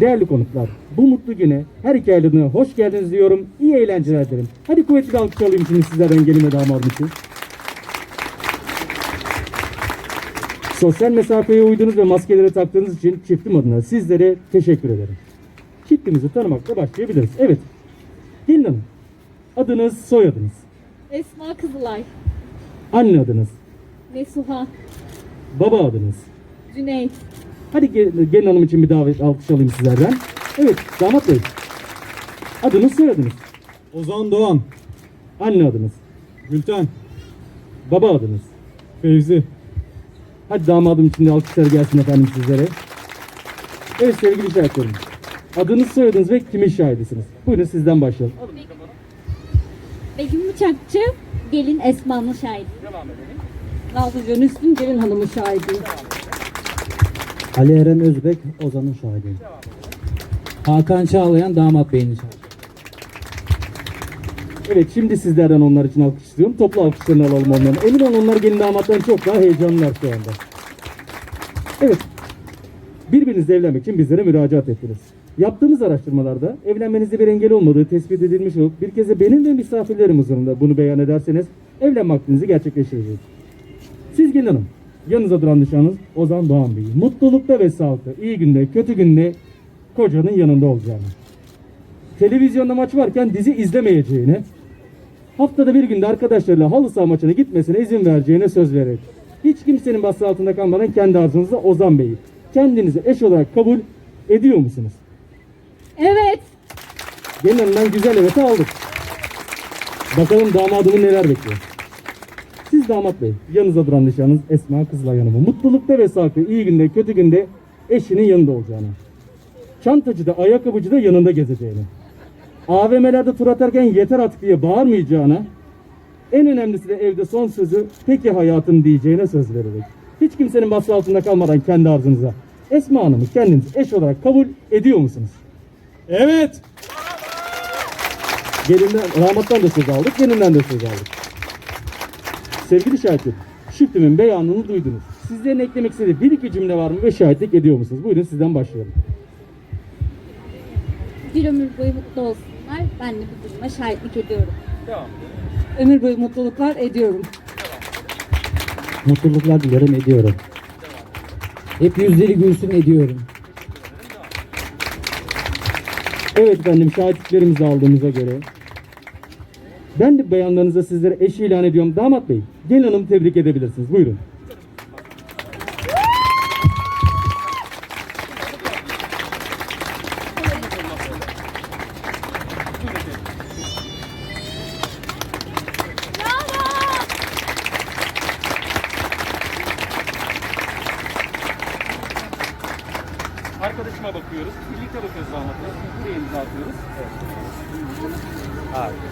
Değerli konuklar, bu mutlu güne her iki aylığına hoş geldiniz diyorum. İyi eğlenceler dilerim. Hadi kuvvetli bir alkış alayım şimdi sizlerden gelin ve damadım için. Sosyal mesafeye uydunuz ve maskeleri taktığınız için çiftim adına sizlere teşekkür ederim. Çiftimizi tanımakla başlayabiliriz. Evet, gelin hanım. Adınız, soyadınız, Esma Kızılay, anne adınız, Mesuha, baba adınız. Cüneyt, Hadi gel- gelin hanım için bir davet alkış alayım sizlerden. Evet, damat bey. Adınız, soyadınız, Ozan Doğan, anne adınız, Gülten, baba adınız. Fevzi. Hadi damadım için de alkışlar gelsin efendim sizlere. Evet sevgili şahitlerim. Adınız, soyadınız ve kimin şahidisiniz? Buyurun sizden başlayalım. Begüm Bıçakçı, gelin Esma'nın şahidi. Nazlıcan Üstün gelin hanımın şahidi. Ali Eren Özbek Ozan'ın şahidi. Hakan Çağlayan damat beyin şahidi. Evet şimdi sizlerden onlar için alkış istiyorum. Toplu alkışlarını alalım onların. Emin olun onlar gelin damattan çok daha heyecanlılar şu anda. Evet. Birbirinizle evlenmek için bizlere müracaat ettiniz. Yaptığımız araştırmalarda evlenmenizde bir engel olmadığı tespit edilmiş olup bir kez de benim ve misafirlerim huzurunda bunu beyan ederseniz evlenme aklınızı gerçekleştireceğiz. Siz gelin hanım. Yanınıza duran nişanınız Ozan Doğan Bey. Mutlulukta ve sağlıkta, iyi günde, kötü günde kocanın yanında olacağını televizyonda maç varken dizi izlemeyeceğine, haftada bir günde arkadaşlarıyla halı saha maçına gitmesine izin vereceğine söz vererek, hiç kimsenin baskı altında kalmadan kendi arzunuzla Ozan Bey'i kendinize eş olarak kabul ediyor musunuz? Evet, Genelinden güzel evet aldık. Bakalım damadımı neler bekliyor. Siz damat bey, yanınızda duran nişanınız Esma Kızılay Hanım'ı mutlulukta ve sağlıkta, iyi günde, kötü günde eşinin yanında olacağını. Çantacıda, ayakkabıcıda yanında gezeceğini. AVM'lerde tur atarken yeter artık diye bağırmayacağına. En önemlisi de evde son sözü peki hayatım diyeceğine söz vererek. Hiç kimsenin baskı altında kalmadan kendi arzunuza Esma Hanım'ı kendiniz eş olarak kabul ediyor musunuz? Evet. Gelinden, rahmattan da söz aldık, gelinden de söz aldık. Sevgili şahitler, çiftimin beyanını duydunuz. Sizlerin eklemek istediği bir iki cümle var mı ve şahitlik ediyor musunuz? Buyurun sizden başlayalım. bir ömür boyu mutlu olsunlar. Ben de bu duruma şahitlik ediyorum. Ömür boyu mutluluklar ediyorum. Mutluluklar dilerim ediyorum. Hep yüzleri gülsün ediyorum. Evet efendim şahitliklerimizi aldığımıza göre ben de beyanlarınıza sizlere eş ilan ediyorum. Damat Bey, gelin hanım tebrik edebilirsiniz. Buyurun. Arkadaşıma bakıyoruz. Birlikte bakıyoruz damat bey. Buraya imza atıyoruz. Evet. Harika.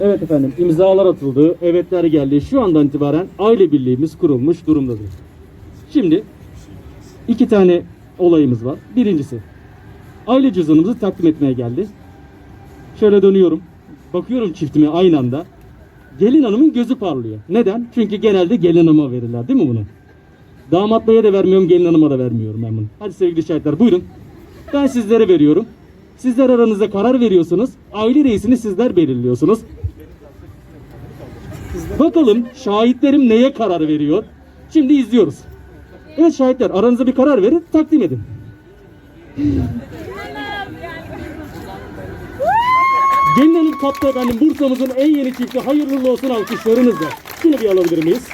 Evet efendim imzalar atıldı, evetler geldi. Şu andan itibaren aile birliğimiz kurulmuş durumdadır. Şimdi iki tane olayımız var. Birincisi aile cüzdanımızı takdim etmeye geldi. Şöyle dönüyorum. Bakıyorum çiftime aynı anda. Gelin hanımın gözü parlıyor. Neden? Çünkü genelde gelin hanıma verirler değil mi bunu? Damat beye de vermiyorum, gelin hanıma da vermiyorum ben bunu. Hadi sevgili şahitler buyurun. Ben sizlere veriyorum. Sizler aranızda karar veriyorsunuz. Aile reisini sizler belirliyorsunuz. Bakalım şahitlerim neye karar veriyor? Şimdi izliyoruz. Evet şahitler aranızda bir karar verin takdim edin. Gelin hanım kaptı efendim Bursa'mızın en yeni çifti hayırlı olsun alkışlarınızla. Şunu bir alabilir miyiz?